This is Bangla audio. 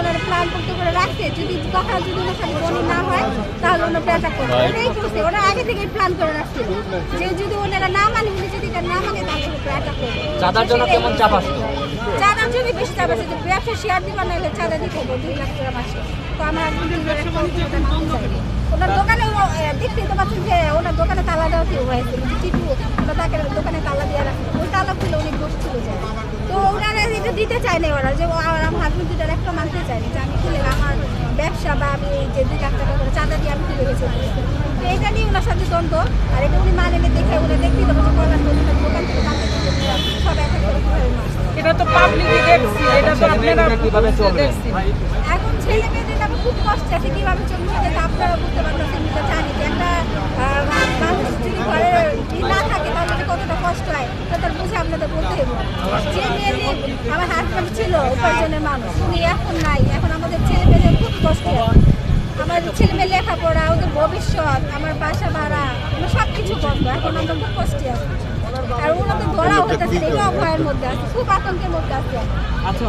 ওনারা প্ল্যান করতে করে রাখছে। যদি কথা যদি ওনার সাথে বনি না হয় তাহলে ওনার প্ল্যানটা করবে ওটাই করছে। ওরা আগে থেকেই প্ল্যান করে রাখছিল যে যদি ওনারা না মানে উনি যদি না মানে তাহলে প্ল্যানটা করবে চাঁদার জন্য কেমন চাপ আসতো চাঁদার জন্য বেশি চাপ ব্যবসা শেয়ার দিবা না হলে চাঁদা দিতে হবে। দুই লাখ টাকা মাসে। তো আমার ওনার দোকানে দেখতেই তো পাচ্ছেন যে ওনার দোকানে তালা দেওয়া ওনার তাকে দোকানে তালা দিয়ে রাখছে। ওই তালা খুলে দিতে না ওরা যে আমার হাজবেন্ড দুটার একটা মানতে চায় না যে আমি খুলে আমার ব্যবসা বা আমি এই যে দুই লাখ টাকা করে চাঁদা দিয়ে আমি খুলে গেছি তো এটা নিয়ে ওনার সাথে দ্বন্দ্ব আর এটা উনি মানে দেখে ওরা দেখতে তো পাচ্ছেন কল্যাণ বন্ধুদের দোকান থেকে সব এক এক করে এটা তো পাবলিকই দেখছি এটা তো আপনারা কীভাবে চলবে? এখন ছেলে মেয়েদের আমি খুব কষ্ট আছে কীভাবে চলবে? সেটা আপনারা বুঝতে পারতেছেন এটা জানি যে একটা আহ, মানুষ যদি ঘরে ই না থাকে তাহলে যে কতটা তার বুঝে আপনাদের বলতে যে মেয়ে আমার হাজব্যান্ড ছিল, উপার্জনের মানুষ, উনি এখন নাই। এখন আমাদের ছেলে মেয়েদের খুব কষ্ট। আমার ছেলে মেয়ে লেখাপড়া, ওদের ভবিষ্যৎ, আমার বাসা ভাড়া, আমার সব কিছু বন্ধ এখন আমরা খুব কষ্টে আছি। আর ওনাদের ধরা হইতেছে এটাও ভয়ের মধ্যে আছে, খুব আতঙ্কের মধ্যে আছে। আচ্ছা